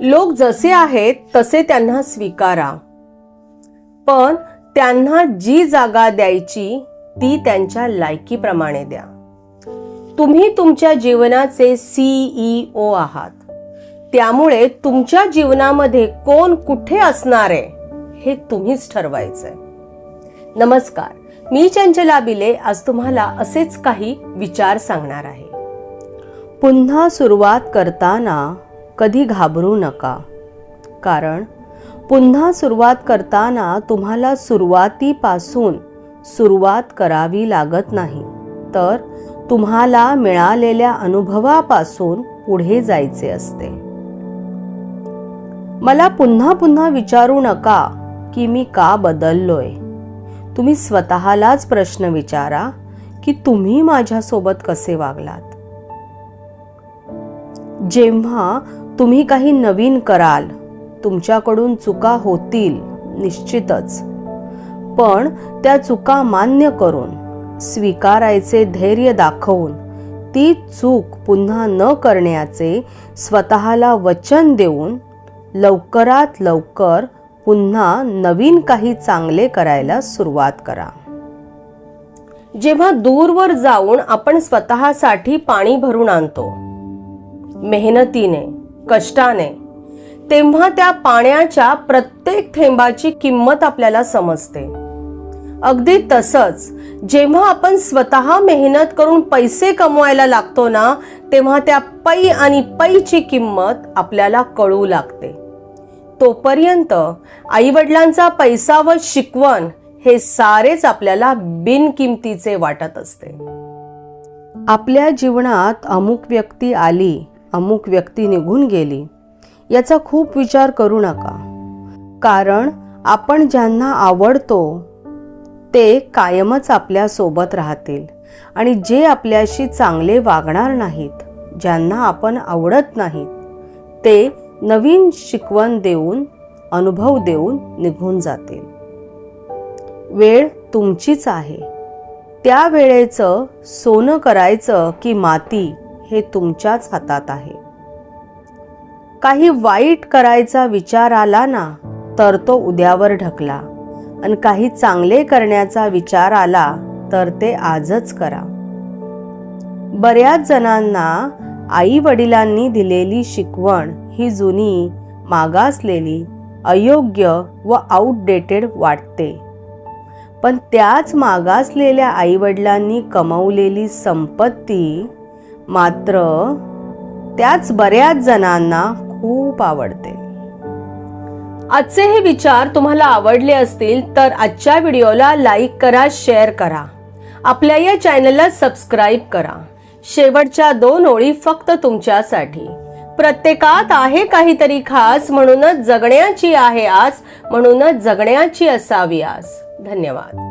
लोक जसे आहेत तसे त्यांना स्वीकारा. पण त्यांना जी जागा द्यायची ती त्यांच्या लायकीप्रमाणे द्या. तुम्ही तुमच्या जीवनाचे सीईओ आहात. त्यामुळे तुमच्या जीवनामध्ये कोण कुठे असणार आहे हे तुम्हीच ठरवायचंय. नमस्कार मी चंचला बिले. आज तुम्हाला असेच काही विचार सांगणार आहे. पुन्हा सुरुवात करताना कधी घाबरू नका. कारण पुन्हा सुरुवात करताना तुम्हाला सुरुवातीपासून सुरुवात करावी लागत नाही. तर तुम्हाला मिळालेल्या अनुभवापासून पुढे जायचे असते. मला पुन्हा पुन्हा विचारू नका की मी का बदललोय. तुम्ही स्वतःलाच प्रश्न विचारा की तुम्ही माझ्यासोबत कसे वागलात? जेव्हा तुम्ही काही नवीन कराल. तुमच्याकडून चुका होतील निश्चितच. पण त्या चुका मान्य करून स्वीकारायचे धैर्य दाखवून ती चूक पुन्हा न करण्याचे स्वतःला वचन देऊन लवकरात लवकर पुन्हा नवीन काही चांगले करायला सुरुवात करा. जेव्हा दूरवर जाऊन आपण स्वतःसाठी पाणी भरून आणतो मेहनतीने कष्टाने. तेव्हा त्या पाण्याच्या प्रत्येक थेंबाची किंमत आपल्याला समजते. अगदी तसंच जेव्हा आपण स्वतः मेहनत करून पैसे कमवायला लागतो ना तेव्हा त्या पै आणि पैची किंमत आपल्याला कळू लागते. तोपर्यंत आई वडिलांचा पैसा व शिकवण हे सारेच आपल्याला बिनकिमतीचे वाटत असते. आपल्या जीवनात अमुक व्यक्ती आली अमुक व्यक्ती निघून गेली. याचा खूप विचार करू नका. कारण आपण ज्यांना आवडतो ते कायमच आपल्यासोबत राहतील आणि जे आपल्याशी चांगले वागणार नाहीत ज्यांना आपण आवडत नाहीत ते नवीन शिकवण देऊन अनुभव देऊन निघून जातील. वेळ तुमचीच आहे. त्या वेळेचं सोनं करायचं की माती हे तुमच्याच हातात आहे. काही वाईट करायचा विचार आला ना तर तो उद्यावर ढकला. आणि काही चांगले करण्याचा विचार आला तर ते आजच करा. बऱ्याच जणांना आई वडिलांनी दिलेली शिकवण ही जुनी मागासलेली अयोग्य व आउटडेटेड वाटते. पण त्याच मागासलेल्या आईवडिलांनी कमवलेली संपत्ती मात्र त्याच बऱ्याच जणांना खूप आवडते. आजचे हे विचार तुम्हाला आवडले असतील तर आजच्या व्हिडिओला लाईक करा शेअर करा. आपल्या या चॅनलला सबस्क्राईब करा. शेवटच्या दोन ओळी फक्त तुमच्यासाठी. प्रत्येकात आहे काहीतरी खास म्हणूनच जगण्याची आहे आज म्हणूनच जगण्याची असावी आज. धन्यवाद.